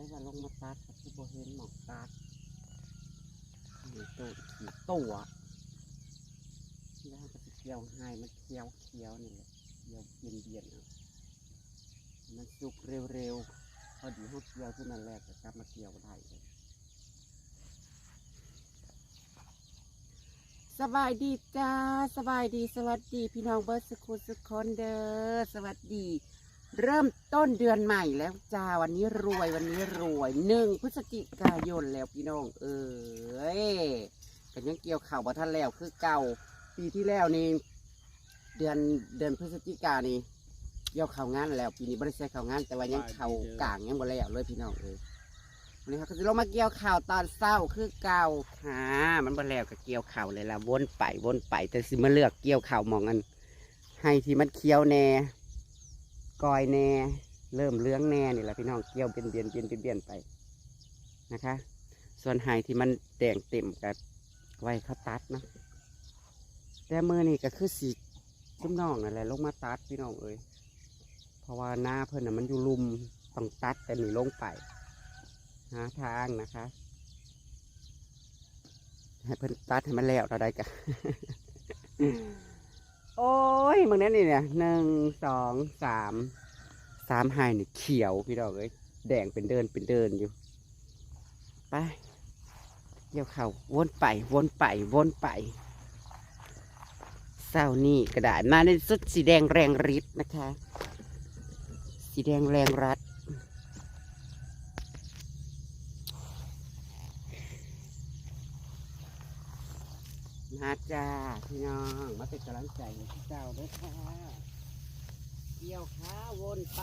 ว่าลงมาตัดก็คือบ่เห็นหมอกตัดนี่ตัวขี่ตัวแล้วก็สิเกี่ยวให้มันเคี้ยวเคี้ยวนี่แหละเคี้ยวเย็นเย็นมันสุกเร็วๆพอดีเขาเคี้ยวที่มันแรกก็กลับมาเคี้ยวได้เลยสบายดีจ้าสบายดีสวัสดี พี่น้องเบิร์ดสกุสุกคนเด้อสวัสดี เริ่มต้นเดือนใหม่แล้วจ้าวันนี้รวยวันนี้รวยหนึ่งพฤศจิกายนแล้วพี่น้อง เอ้ยกันยังเกี่ยวข่าวบ่ท่านแล้วคือเก่าปีที่แล้วนี่เดือนเดือนพฤศจิกายนนี่เกี่ยวข่าวงานแล้วปีนี้บริษัทข่าวงาน แต่ว่ายังข่าวกลางยังบ่แล้วเลยพี่น้องเอ้ยวันนี้เขาจะลงมาเกี่ยวข่าวตอนเศร้าคือเก่าค่ะมันบ่แล้วก็เกี่ยวข่าวเลยละวนไปวนไปแต่สิมาเลือกเกี่ยวข่าวมองอันให้ที่มันเคี้ยวแน่ กอยแน่ เริ่มเลื้องแน่นี่แหละพี่น้องเกี่ยวเบียนเบียนเบียนเบียนเบียนไปนะคะ ส่วนหายที่มันแดงเต็มกับไว้เขาตัดนะแต่เมื่อนี่ก็คือสีซุ้มน้องนั่นแหละลงมาตัดพี่น้องเอ้ยเพราะว่าหน้าเพิ่นน่ะมันอยู่ลุมต้องตัดแต่หนีลงไปหาทางนะคะให้เพิ่นตัดให้มันแล้วเราได้กันโอ้ยมึงนั่นนี่เนี่ยหนึ่งสองสาม สามไฮนี่เขียวพี่ดอกเอ้ยแดงเป็นเดินเป็นเดินอยู่ ไปเกี่ยวเข่าวนไปวนไปวนไปเศร้านี่กระดาษมาในสุดสีแดงแรงฤทธิ์นะคะ สีแดงแรงรัด มาจ้า พี่น้อง มาเป็นกำลังใจให้พี่เจ้าด้วยค่ะ เกี่ยวขาวนไป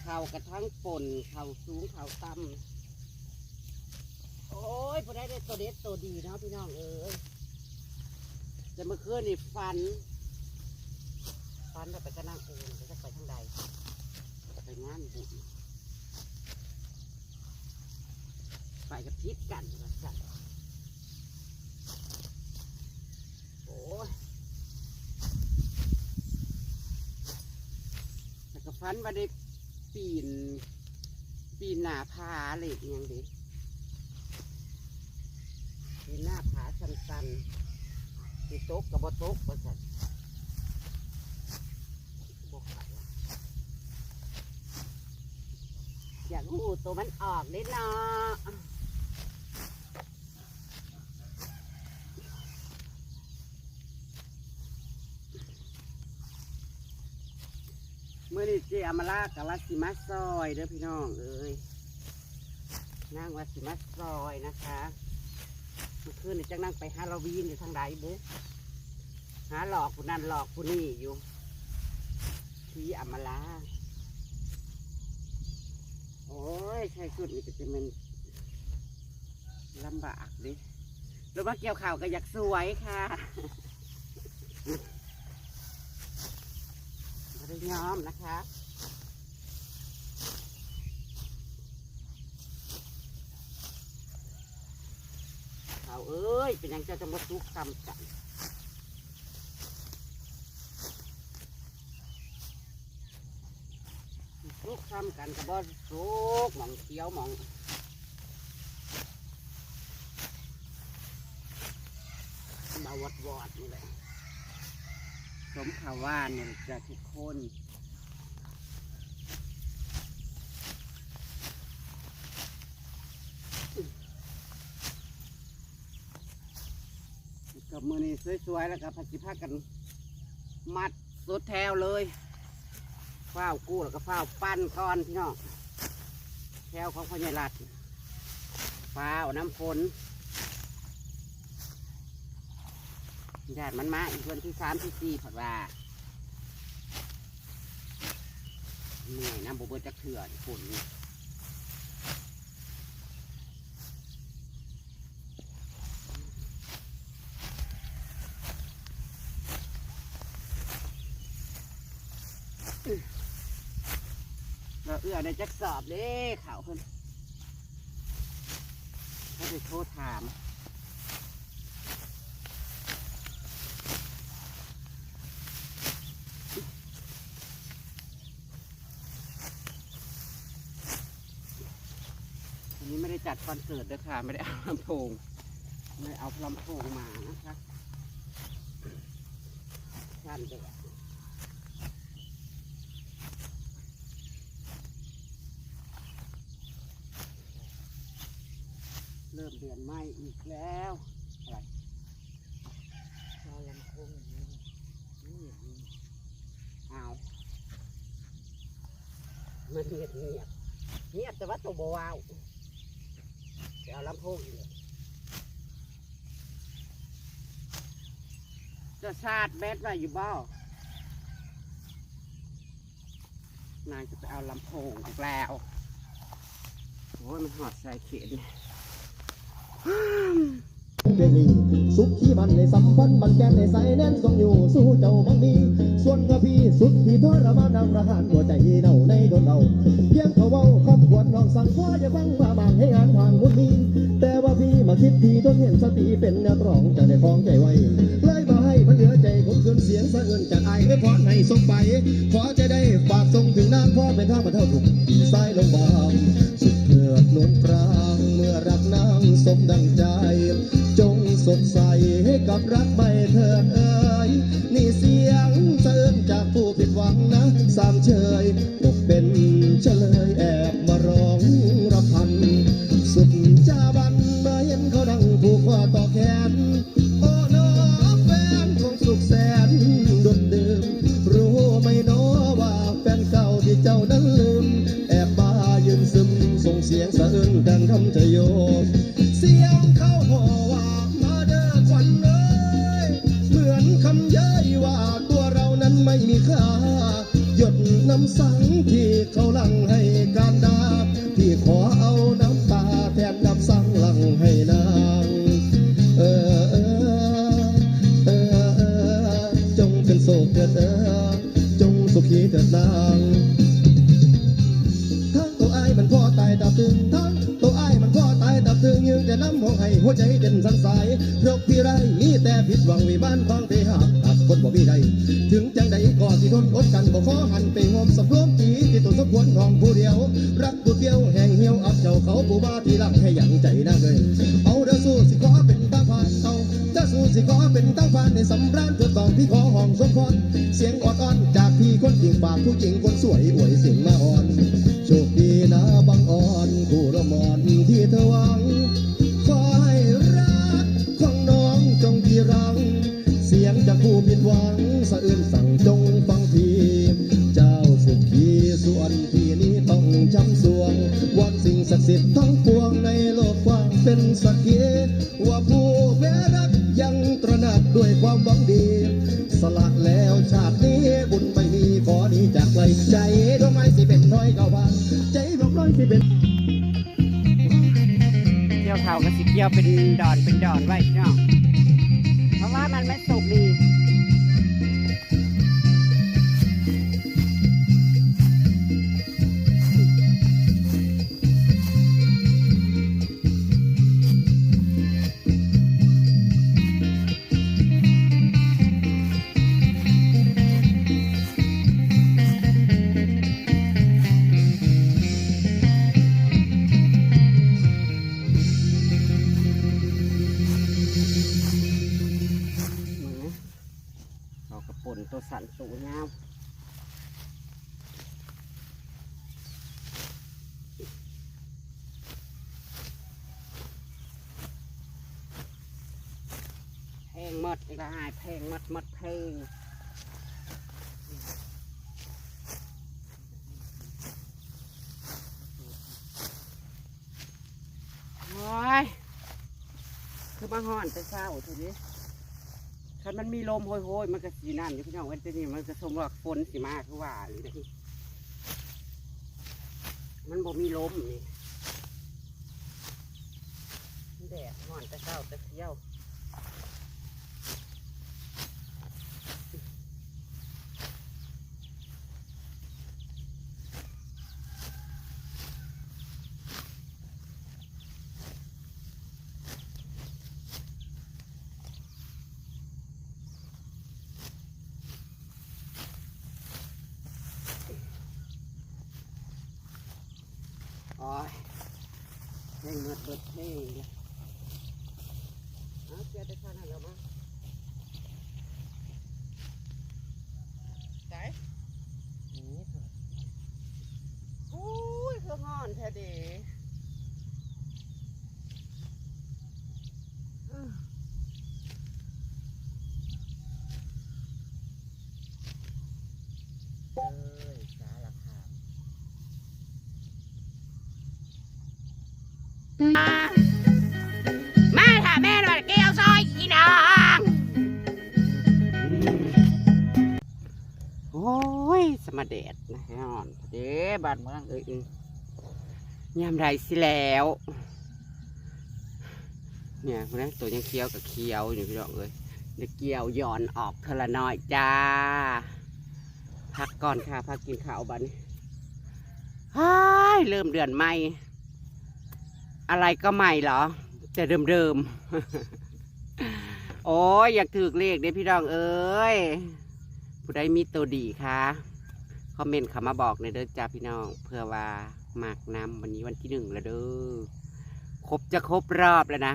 เข่ากระทั่งป่นเข่าสูงเข่าต่ำโอ้ยพอได้ได้ตัวเด็ดตัวดีเนาะพี่น้องเอ้ยแต่เมื่อนนี่ฟัน ฟันไปก็นั่งเองจะไปทางใดไปงานบุญไปกับพิษกันว่าสั่นโอ้ย มันว่าได้ปีน ปีนหน้าผาอะไรอย่างดิปีนหน้าผาสันๆที่โต๊กกับบโต๊กว่าสันบอกไปว่าอยากหูตัวมันออกนิดเนาะ มื่อนี้เจอามาลากับวัดสิมาซอยเด้อพี่น้องเอ้ยนั่งวัดสิมาซอยนะคะเมื่อคืนนี่จังนั่งไปฮาโลวีนอยู่ทางใดบุหาหลอกผู้นั่นหลอกผู้นี่อยู่ที่อามาลาโอ้ยใช่สุดนี่ก็จะเป็นลำบากดิรถมาเกี่ยวข่าวก็อยากสวยค่ะ ไม่ได้ยอมนะคะเขาเอ้ย เป็นยังจะจะมาซุกตำกันซุกตำกันกับบอซุกหมองเขียวหมองมาวัดวอดนี่แหละ สมขาวว่าเนี่ยจะทุกคนกับมือนี้สวยๆแล้วก็พัชิพากัน มัดสุดแถวเลยฝ้าวกู้แล้วก็ฝ้าวปั้นก้อนพี่น้องแถวของพญาลัดฝ้าวน้ำฝน ญาติมันมาอีกวันที่สามที่สี่ผัดว่าเหนื่อยน้ำบุบจะเถื่อนฝนเราเอื้อในจักสอบเด้เขาวเพิ่นเขาจะโทรถาม วันนี้ไม่ได้ จัดคอนเสิร์ตด้วยค่ะ ไม่ได้เอาลำโพงไม่เอาลำโพงมานะคะชันเด็กเริ่มเดือนใหม่อีกแล้วอะไรเอาลำโพงอย่างนี้นี่นี่เอามันเงียบเงียบเงียบแต่ว่าตัวเบา ไปเอาลำโพงอีกเลยจะชาติแบดไว้อยู่บ่นายจะไปเอาลำโพงอีกแล้วโอ้ยมันหอดใส่เขียนเวลีสุขที่มันในสัมพันธ์มันแกนในใสแน่นทรงอยู่สู้เจ้าบังมีส่วนกระพี่สุดที่ทรมานนำประหารหัวใจเน่าในโดนเอาเพียงเขาเว้าคำควรน้องสั่งว่าอย่าฟังว่าบาง ให้งานทางมุนมีแต่ว่าพี่มาคิดทีทนเห็นสติเป็นนวตรองจะได้คล้องใจไว้ เลยมาให้มันเหลือใจคมคืนเสียงสะเอื้นจากไอ้ไม่พรให้ส่งไป ขอจะได้ฝากส่งถึงนางพ่อเป็นทางบรรเท่าทุกสายลงบางสุดเถิดนวลปรางเมื่อรักนางสมดังใจ จงสดใสให้กับรักไม่เถิดเอ่ย น้ำสังที่เขาลังให้การดาที่ขอเอาน้ำตาแทนน้ำสังลังให้นางเออเออเออเออจงเป็นโศกเถิดเออจงสุขีเถิดนางทั้งตัวไอ้มันพ่อตายดับตึงทั้งตัวไอ้มันพ่อตายดับตึงยังจะน้ำห้องให้หัวใจเด่นสันสายเพรกพี่ไรมีแต่ผิดหวังวิบ้านฟังไฝากผู้จริงคนสวยอวยเสียงมาอ่อน โชคดีนะบางอ่อนคู่ละมอนที่เธอหวัง ขอให้รักของน้องจงพีรัง เสียงจากผู้ผิดหวัง สะอื้นสั่งจงฟังพี่เจ้าสุขีส่วนพี่นี้ต้องจำสวงวอนสิ่งศักดิ์สิทธิ์ทั้งปวงในโลกกว้างเป็นสักขี ดีจากไกลใจดวงไม้สิเป็นน้อยก็ว่าใจดวงน้อยสิเป็นเกี่ยวเขาก็สิเกี่ยวเป็นดอนเป็นดอนไว้เนาะ มดอีกแล้วหายเพลงหมดหมดเพลงโอ้ยคือมาห่อนแต่เช้าทีนี้คันมันมีลมโหยๆมันก็สีนั่นอยู่พี่น้องเอ้ยแต่นี่มันก็สมว่าฝนสิมาคือว่าหรือไงมันบ่มีลมนี่แดดห่อนแต่เช้าแต่เที่ยวโอ้ย ห้ง เมื่อเปิดเพลงเลยเอาเสียได้ข้างนั้นแล้วมั้งไหนนี่เถอะอุ้ยคือห่อนแท้เดี โอ้ย สมาเดดนะฮอนเด้บ้านเมืองเอ้ยอึงยามใดสิแล้ว เนี่ยคนนี้ตัวยังเคี้ยวกับเคี้ยวอยู่พี่น้องเอ้ยเดี๋ยวเกี่ยวย่อนออกเทละน้อยจ้า พักก่อนค่ะ พักกินข้าวบัดนฮ้ายเริ่มเดือนใหม่ อะไรก็ใหม่เหรอ แต่เดิมๆ โอ้ยอยากถือเลขเด้พี่น้องเอ้ยผู้ใดมีตัวดีคะคอมเมนต์เขามาบอกในเด้อจ้าพี่น้องเพื่อว่าหมากน้ำวันนี้วันที่หนึ่งแล้วเด้อครบจะครบรอบแล้วนะ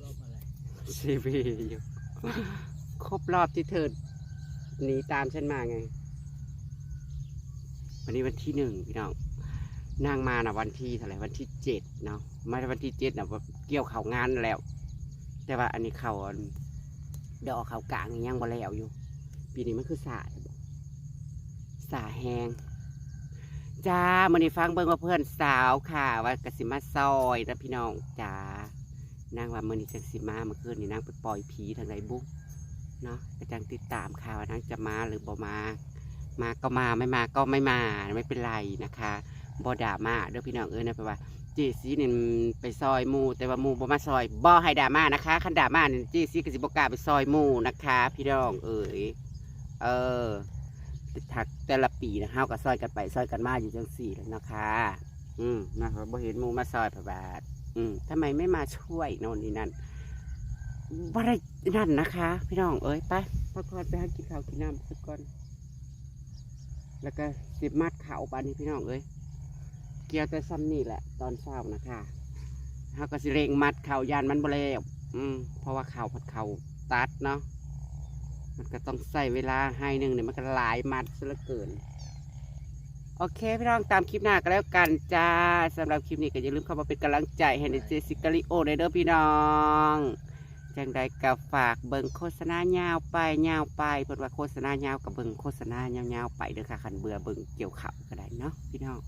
รอบอะไรซีวีอยู่ครบรอบที่เธอหนีตามฉันมาไง วันนี้วันที่หนึ่งพี่น้อง นางมานะวันที่เท่าไหร่วันที่เจ็ดเนาะไมาวันที่เจ็ดนะว่าเกี่ยวเขางานแล้ว แต่ว่าอันนี้เขาดอกเขากลางยังบ่แล้วอยู่ ปีนี้มันคือสาสาแหงจ้ามันนี้ฟังเบิ่งว่าเพื่อนสาวค่ะ ว่ากสิมาซอยนะพี่น้องจ้านางว่ามันนี้จังสิมาเมื่อคืนนี่นางไปปล่อยผีทางไหนบุ๊กเนาะกระจังติดตามข่าวว่านางจะมาหรือบ่มา มาก็มาไม่มาก็ไม่มาไม่เป็นไรนะคะ บอดามาเด้อพี่น้องเอ้ยนะแปลว่าเจซีนี่ไปซอยหมูแต่ว่าหมูบ่มาซอยบ่ให้ดามานะคะคันดามานี่เจซีก็สิบ่กล้าไปซอยหมูนะคะ พี่น้องเอ้ยเออถักแต่ละปีนะเฮาก็ซอยกันไปซอยกันมาอยู่จังสี่แล้วนะคะ อืมนะครับบ่เห็นหมูมาซอยพระบาทอืมทำไมไม่มาช่วยโน่นนี่นั่นบ่ได้นั่นนะคะ พี่น้องเอ้ยไปพักผ่อนไปหากินข้าวกินน้ำสักก่อนแล้วก็สิบมัดเข่าปานนี้พี่น้องเอ้ย เกี่ยวแต่ซ้ำนี่แหละ ตอนเช้านะคะเขาก็สิเร่งมัดเข่ายานมันบ่แล้วอืมเพราะว่าเข่าผัดเข่าตัดเนาะมันก็ต้องใส่เวลาให้หนึ่งเนี่ยมันก็หลายมัดซะเหลือเกิน โอเคพี่น้องตามคลิปหน้าก็แล้วกันจ้าสำหรับคลิปนี้ก็อย่าลืมเข้ามาเป็นกำลังใจให้ในเจสิกาลิโอในเด้อพี่น้องจังใดก็ฝากเบิ่งโฆษณายาวไปยาวไปเพิ่นว่าโฆษณายาวกับเบิ่งโฆษณายาวๆไปเด้อค่ะคันเบื่อเบิ่งเกี่ยวข่าวก็ได้เนาะพี่น้อง